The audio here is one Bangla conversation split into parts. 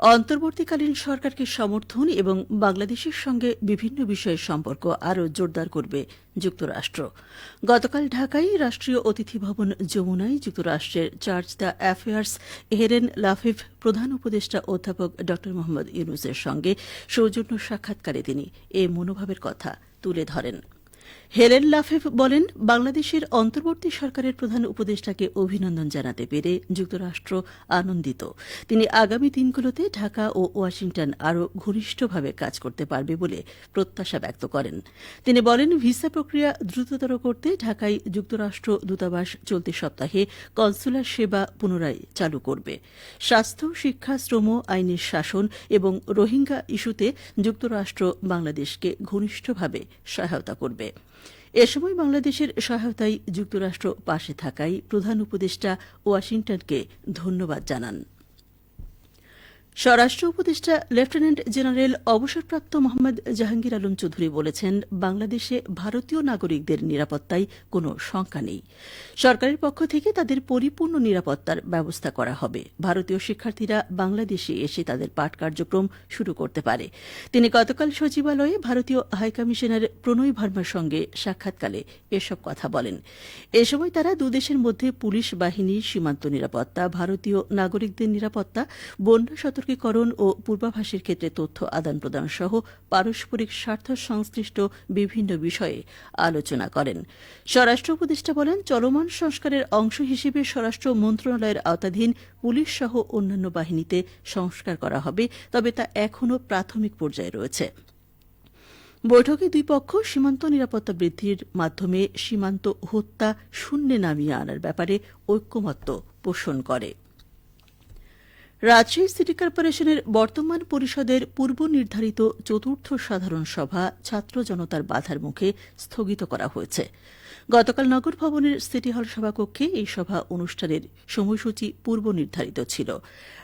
অন্তর্বর্তীকালীন সরকারকে সমর্থন এবং বাংলাদেশের সঙ্গে বিভিন্ন বিষয়ের সম্পর্ক আরও জোরদার করবে যুক্তরাষ্ট্র। গতকাল ঢাকায় রাষ্ট্রীয় অতিথি ভবন যমুনায় যুক্তরাষ্ট্রের charge d' affaires Helen LaFave প্রধান উপদেষ্টা অধ্যাপক ড. মোহাম্মদ ইউনুসের সঙ্গে সৌজন্য সাক্ষাৎকারে তিনি এ মনোভাবের কথা তুলে ধরেন। হেলেন লাফেভ বলেন, বাংলাদেশের অন্তর্বর্তী সরকারের প্রধান উপদেষ্টাকে অভিনন্দন জানাতে পেরে যুক্তরাষ্ট্র আনন্দিত। তিনি আগামী দিনগুলোতে ঢাকা ও ওয়াশিংটন আরও ঘনিষ্ঠভাবে কাজ করতে পারবে বলে প্রত্যাশা ব্যক্ত করেন। তিনি বলেন, ভিসা প্রক্রিয়া দ্রুততর করতে ঢাকায় যুক্তরাষ্ট্র দূতাবাস চলতি সপ্তাহে কনসুলার সেবা পুনরায় চালু করবে। স্বাস্থ্য, শিক্ষা, শ্রম, আইনের শাসন এবং রোহিঙ্গা ইস্যুতে যুক্তরাষ্ট্র বাংলাদেশকে ঘনিষ্ঠভাবে সহায়তা করবে। এ সময় বাংলাদেশের সহায়তায় যুক্তরাষ্ট্র পাশে থাকায় প্রধান উপদেষ্টা ওয়াশিংটনকে ধন্যবাদ জানান। স্বরাষ্ট্র উপদেষ্টা লেফটেন্যান্ট জেনারেল অবসরপ্রাপ্ত মোহাম্মদ জাহাঙ্গীর আলম চৌধুরী বলেছেন, বাংলাদেশে ভারতীয় নাগরিকদের নিরাপত্তায় কোনো শঙ্কা নেই। সরকারের পক্ষ থেকে তাদের পরিপূর্ণ নিরাপত্তার ব্যবস্থা করা হবে। ভারতীয় শিক্ষার্থীরা বাংলাদেশে এসে তাদের পাঠ কার্যক্রম শুরু করতে পারে। তিনি গতকাল সচিবালয়ে ভারতীয় হাইকমিশনার প্রণয় ভার্মার সঙ্গে সাক্ষাৎকালে এসব কথা বলেন। এ সময় তারা দুদেশের মধ্যে পুলিশ বাহিনী সীমান্ত নিরাপত্তা, ভারতীয় নাগরিকদের নিরাপত্তা, বন্যা সতর্কীকরণ ও পূর্বাভাসের ক্ষেত্রে তথ্য আদান প্রদান সহ পারস্পরিক স্বার্থ সংশ্লিষ্ট বিভিন্ন বিষয়ে আলোচনা করেন। স্বরাষ্ট্র উপদেষ্টা বলেন, চলমান সংস্কারের অংশ হিসেবে স্বরাষ্ট্র মন্ত্রণালয়ের আওতাধীন পুলিশ সহ অন্যান্য বাহিনীতে সংস্কার করা হবে, তবে তা এখনও প্রাথমিক পর্যায়ে রয়েছে। বৈঠকে দুই পক্ষ সীমান্ত নিরাপত্তা বৃদ্ধির মাধ্যমে সীমান্ত হত্যা শূন্যে নামিয়ে আনার ব্যাপারে ঐক্যমত্য পোষণ করে। রাজশাহী সিটি কর্পোরেশনের বর্তমান পরিষদের পূর্ব নির্ধারিত চতুর্থ সাধারণ সভা ছাত্র জনতার বাধার মুখে স্থগিত করা হয়েছে। গতকাল নগর ভবনের সিটি হল সভাকক্ষে এই সভা অনুষ্ঠানের সময়সূচি পূর্ব নির্ধারিত ছিল।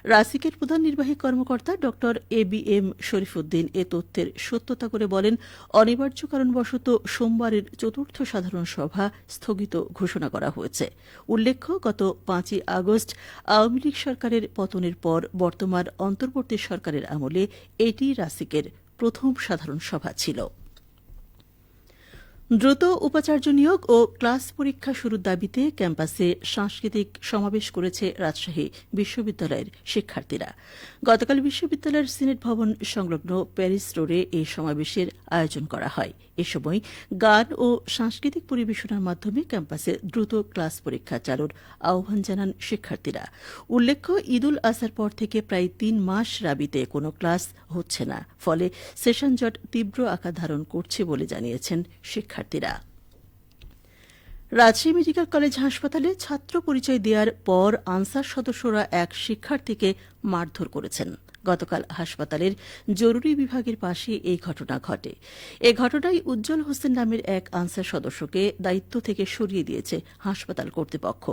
রাসিকের প্রধান নির্বাহী কর্মকর্তা ড. এ বি এম শরীফুদ্দিন এ তথ্যের সত্যতা করে বলেন, অনিবার্য কারণবশত সোমবারের চতুর্থ সাধারণ সভা স্থগিত ঘোষণা করা হয়েছে। উল্লেখ্য, গত পাঁচই আগস্ট আওয়ামী লীগ সরকারের পতনের পর বর্তমান অন্তর্বর্তী সরকারের আমলে এটি রাসিকের প্রথম সাধারণ সভা ছিল। দ্রুত উপাচার্য নিয়োগ ও ক্লাস পরীক্ষা শুরুর দাবিতে ক্যাম্পাসে সাংস্কৃতিক সমাবেশ করেছে রাজশাহী বিশ্ববিদ্যালয়ের শিক্ষার্থীরা। গতকাল বিশ্ববিদ্যালয়ের সিনেট ভবন সংলগ্ন প্যারিস রোডে এই সমাবেশের আয়োজন করা হয়। এ সময় গান ও সাংস্কৃতিক পরিবেশনার মাধ্যমে ক্যাম্পাসে দ্রুত ক্লাস পরীক্ষা চালুর আহ্বান জানান শিক্ষার্থীরা। উল্লেখ্য, ঈদুল আসার পর থেকে প্রায় তিন মাস রাবিতে কোনো ক্লাস হচ্ছে না। ফলে সেশন জট তীব্র আকার ধারণ করছে বলে জানিয়েছেন শিক্ষার্থীরা। রাজশাহী মেডিকেল কলেজ হাসপাতালে ছাত্র পরিচয় দেওয়ার পর আনসার সদস্যরা এক শিক্ষার্থীকে মারধর করেছেন। গতকাল হাসপাতালের জরুরি বিভাগের পাশে এই ঘটনা ঘটে। এ ঘটনায় উজ্জ্বল হোসেন নামের এক আনসার সদস্যকে দায়িত্ব থেকে সরিয়ে দিয়েছে হাসপাতাল কর্তৃপক্ষ।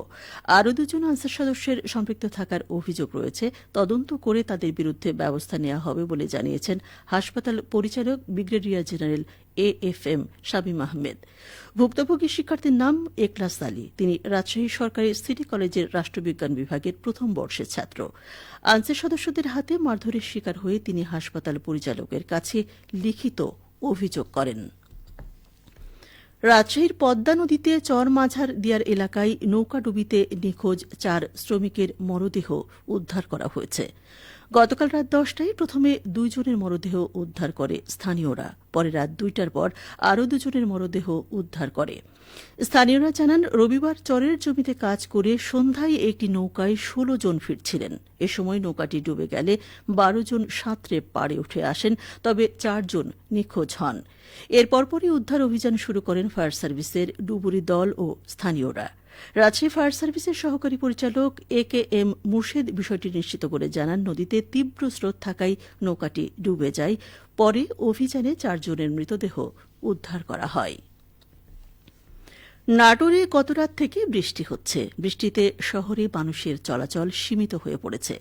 আরও দুজন আনসার সদস্যের সম্পৃক্ত থাকার অভিযোগ রয়েছে। তদন্ত করে তাদের বিরুদ্ধে ব্যবস্থা নেওয়া হবে বলে জানিয়েছেন হাসপাতাল পরিচালক brigadier general A F M Shamim Ahmed. ভুক্তভোগী শিক্ষার্থীর নাম একলাস আলী। তিনি রাজশাহী সরকারি সিটি কলেজের রাষ্ট্রবিজ্ঞান বিভাগের প্রথম বর্ষের ছাত্র। আনসার সদস্যদের হাতে মারধরের শিকার হয়ে তিনি হাসপাতাল পরিচালকের কাছে লিখিত অভিযোগ করেন। রাজশাহীর পদ্মা নদীতে চর মাঝার দিয়ার এলাকায় নৌকাডুবিতে নিখোঁজ চার শ্রমিকের মরদেহ উদ্ধার করা হয়েছে। গতকাল রাত দশটায় প্রথমে দুইজনের মরদেহ উদ্ধার করে স্থানীয়রা। পরে রাত দুইটার পর আরও দুজনের মরদেহ উদ্ধার করে। স্থানীয়রা জানান, রবিবার চরের জমিতে কাজ করে সন্ধ্যায় একটি নৌকায় ষোলো জন ফিরছিলেন। এ সময় নৌকাটি ডুবে গেলে বারো জন সাঁতরে পাড়ে উঠে আসেন, তবে চারজন নিখোঁজ হন। এর পরপরই উদ্ধার অভিযান শুরু করেন ফায়ার সার্ভিসের ডুবুরি দল ও স্থানীয়রা। রাজশাহী ফায়ার সার্ভিসের সহকারী পরিচালক এ কে এম মুর্শেদ বিষয়টি নিশ্চিত করে জানান, নদীতে তীব্র স্রোত থাকায় নৌকাটি ডুবে যায়, পরে অভিযানে চারজনের মৃতদেহ উদ্ধার করা হয়। নাটোরে গত রাত থেকে বৃষ্টি হচ্ছে। বৃষ্টিতে শহরে মানুষের চলাচল সীমিত হয়ে পড়েছে।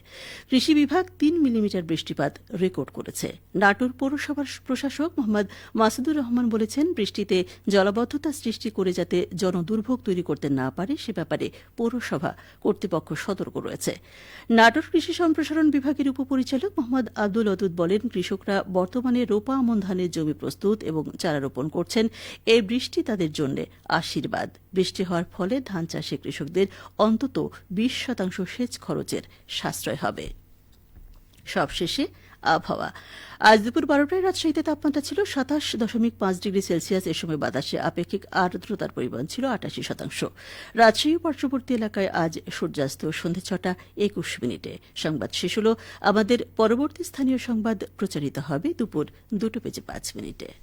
কৃষি বিভাগ তিন মিলিমিটার বৃষ্টিপাত রেকর্ড করেছে। নাটোর পৌরসভার প্রশাসক মোহাম্মদ মাসুদুর রহমান বলেছেন, বৃষ্টিতে জলাবদ্ধতা সৃষ্টি করে যাতে জনদুর্ভোগ তৈরি করতে না পারে, সে ব্যাপারে পৌরসভা কর্তৃপক্ষ সতর্ক রয়েছে। নাটোর কৃষি সম্প্রসারণ বিভাগের উপপরিচালক মোহাম্মদ আব্দুল অদুদ বলেন, কৃষকরা বর্তমানে রোপা আমন ধানের জমি প্রস্তুত এবং চারা রোপণ করছেন। এই বৃষ্টি তাদের জন্য আশীর্বাদ। বৃষ্টি হওয়ার ফলে ধান চাষে কৃষকদের অন্তত বিশ শতাংশ সেচ খরচের সাশ্রয় হবে। সবশেষে আবহাওয়া। আজ দুপুর বারোটায় রাজশাহীতে তাপমাত্রা ছিল সাতাশ দশমিক পাঁচ ডিগ্রি সেলসিয়াস। এ সময় বাতাসে আপেক্ষিক আর্দ্রতার পরিমাণ ছিল আটাশি শতাংশ। রাজশাহী পার্শ্ববর্তী এলাকায় আজ সূর্যাস্ত সন্ধে ছটা একুশ মিনিটে। সংবাদ শেষ হল। আমাদের পরবর্তী স্থানীয় সংবাদ প্রচারিত হবে দুপুর দুটো বেজে পাঁচ মিনিটে।